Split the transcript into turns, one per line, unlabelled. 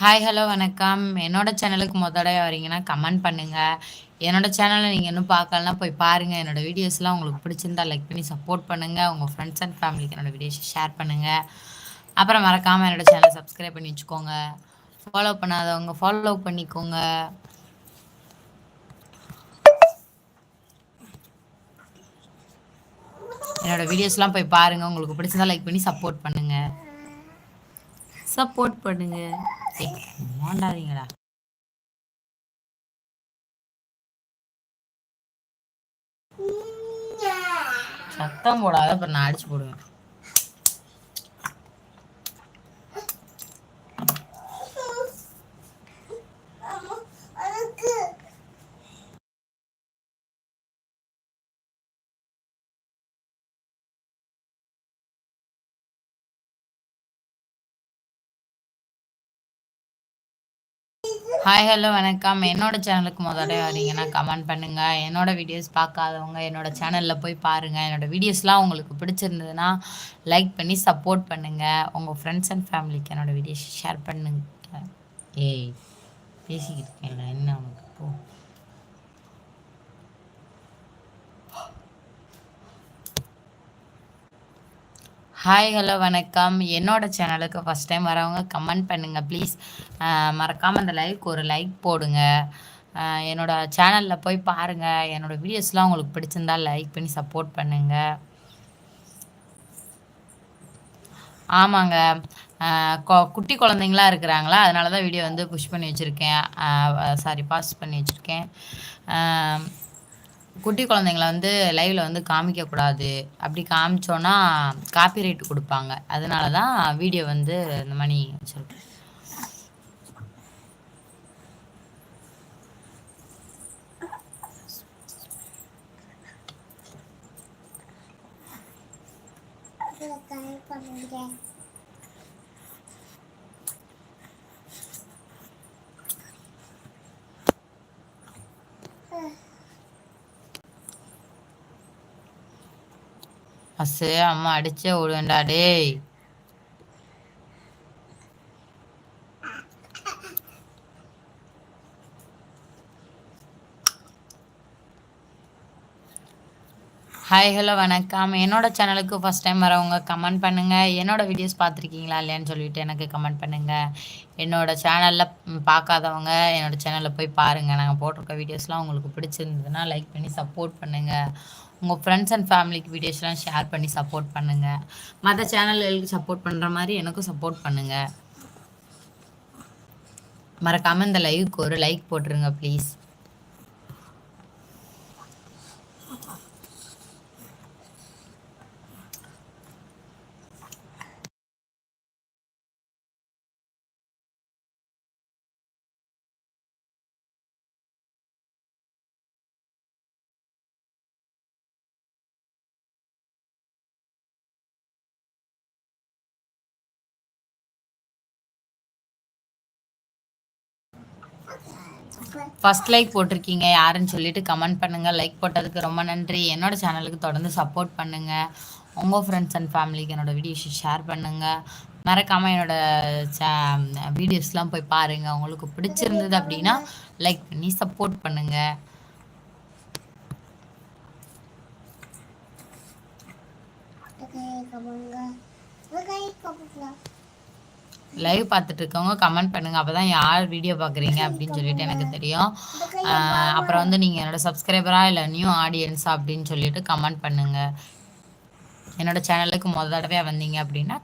Hi hello வணக்கம். என்னோட சேனலுக்கு முதடவை வரீங்கன்னா கமெண்ட் பண்ணுங்கள் என்னோட சேனலை நீங்கள் இன்னும் பார்க்கலனா போய் பாருங்கள் என்னோடய வீடியோஸ்லாம் உங்களுக்கு பிடிச்சிருந்தா லைக் பண்ணி சப்போர்ட் பண்ணுங்கள் உங்கள் ஃப்ரெண்ட்ஸ் அண்ட் ஃபேமிலிக்கு என்னோட வீடியோஸ் ஷேர் பண்ணுங்கள் அப்புறம் மறக்காமல் என்னோட சேனலை சப்ஸ்கிரைப் பண்ணி வச்சுக்கோங்க. ஃபாலோ பண்ணாதவங்க ஃபாலோ பண்ணிக்கோங்க. என்னோட வீடியோஸ்லாம் போய் பாருங்கள் உங்களுக்கு பிடிச்சிருந்தா லைக் பண்ணி சப்போர்ட் பண்ணுங்கள் சப்போர்ட் பண்ணுங்கள் மாண்டாதீங்களா சத்தம் போடாத அப்புறம் நான் அடிச்சு போடுவேன். ஹாய் ஹலோ வணக்கம். என்னோட சேனலுக்கு முதல்ல வரீங்கன்னா கமெண்ட் பண்ணுங்கள் என்னோட வீடியோஸ் பார்க்காதவங்க என்னோட சேனலில் போய் பாருங்கள் என்னோட வீடியோஸ்லாம் உங்களுக்கு பிடிச்சிருந்ததுன்னா லைக் பண்ணி சப்போர்ட் பண்ணுங்கள் உங்கள் ஃப்ரெண்ட்ஸ் அண்ட் ஃபேமிலிக்கு என்னோட வீடியோஸ் ஷேர் பண்ணுங்க. ஏய் பேசிக்கிட்டு இருக்கேன் என்ன உனக்கு? போ. ஹாய் ஹலோ வணக்கம். என்னோட சேனலுக்கு ஃபஸ்ட் டைம் வரவங்க கமெண்ட் பண்ணுங்கள் ப்ளீஸ் மறக்காமல் அந்த லைக் ஒரு லைக் போடுங்க. என்னோட சேனலில் போய் பாருங்கள் என்னோடய வீடியோஸ்லாம் உங்களுக்கு பிடிச்சிருந்தா லைக் பண்ணி சப்போர்ட் பண்ணுங்கள் ஆமாங்க. குட்டி குழந்தைங்களா இருக்கிறாங்களா? அதனால தான் வீடியோ வந்து புஷ் பண்ணி வச்சுருக்கேன். சாரி பாஸ் பண்ணி வச்சுருக்கேன். குட்டி குழந்தைங்களை வந்து லைவில் வந்து காமிக்கக்கூடாது. அப்படி காமிச்சோன்னா காப்பிரைட் கொடுப்பாங்க. அதனால தான் வீடியோ வந்து இந்த மாதிரி வச்சுருக்கேன் அசு அம்மா அடிச்சே விடுவேண்டா டேய். ஹாய் ஹலோ வணக்கம். என்னோட சேனலுக்கு ஃபஸ்ட் டைம் வரவங்க கமெண்ட் பண்ணுங்கள் என்னோட வீடியோஸ் பார்த்துருக்கீங்களா இல்லையான்னு சொல்லிட்டு எனக்கு கமெண்ட் பண்ணுங்கள் என்னோட சேனலில் பார்க்காதவங்க என்னோட சேனலில் போய் பாருங்கள் நாங்கள் போட்டிருக்க வீடியோஸ்லாம் உங்களுக்கு பிடிச்சிருந்ததுன்னா லைக் பண்ணி சப்போர்ட் பண்ணுங்கள் உங்கள் ஃப்ரெண்ட்ஸ் அண்ட் ஃபேமிலிக்கு வீடியோஸ்லாம் ஷேர் பண்ணி சப்போர்ட் பண்ணுங்கள் மற்ற சேனல்களுக்கு சப்போர்ட் பண்ணுற மாதிரி எனக்கும் சப்போர்ட் பண்ணுங்கள் மறக்காமல் இந்த லைவுக்கு ஒரு லைக் போட்டுருங்க ப்ளீஸ் ஃபர்ஸ்ட் லைக் போட்டிருக்கீங்க யாருன்னு சொல்லிட்டு கமெண்ட் பண்ணுங்கள் லைக் போட்டதுக்கு ரொம்ப நன்றி. என்னோட சேனலுக்கு தொடர்ந்து சப்போர்ட் பண்ணுங்கள் உங்கள் ஃப்ரெண்ட்ஸ் அண்ட் ஃபேமிலிக்கு என்னோடய வீடியோஸை ஷேர் பண்ணுங்கள் மறக்காமல் என்னோடய வீடியோஸ்லாம் போய் பாருங்கள் உங்களுக்கு பிடிச்சிருந்தது அப்படின்னா லைக் பண்ணி சப்போர்ட் பண்ணுங்கள் லைவ் பார்த்துட்டு இருக்கவங்க கமெண்ட் பண்ணுங்கள் அப்போ தான் யார் வீடியோ பார்க்குறீங்க அப்படின்னு சொல்லிட்டு எனக்கு தெரியும். அப்புறம் வந்து நீங்கள் என்னோட சப்ஸ்கிரைபராக இல்லை நியூ ஆடியன்ஸா அப்படின்னு சொல்லிட்டு கமெண்ட் பண்ணுங்கள் என்னோட சேனலுக்கு முதல் தடவையாக வந்தீங்க அப்படின்னா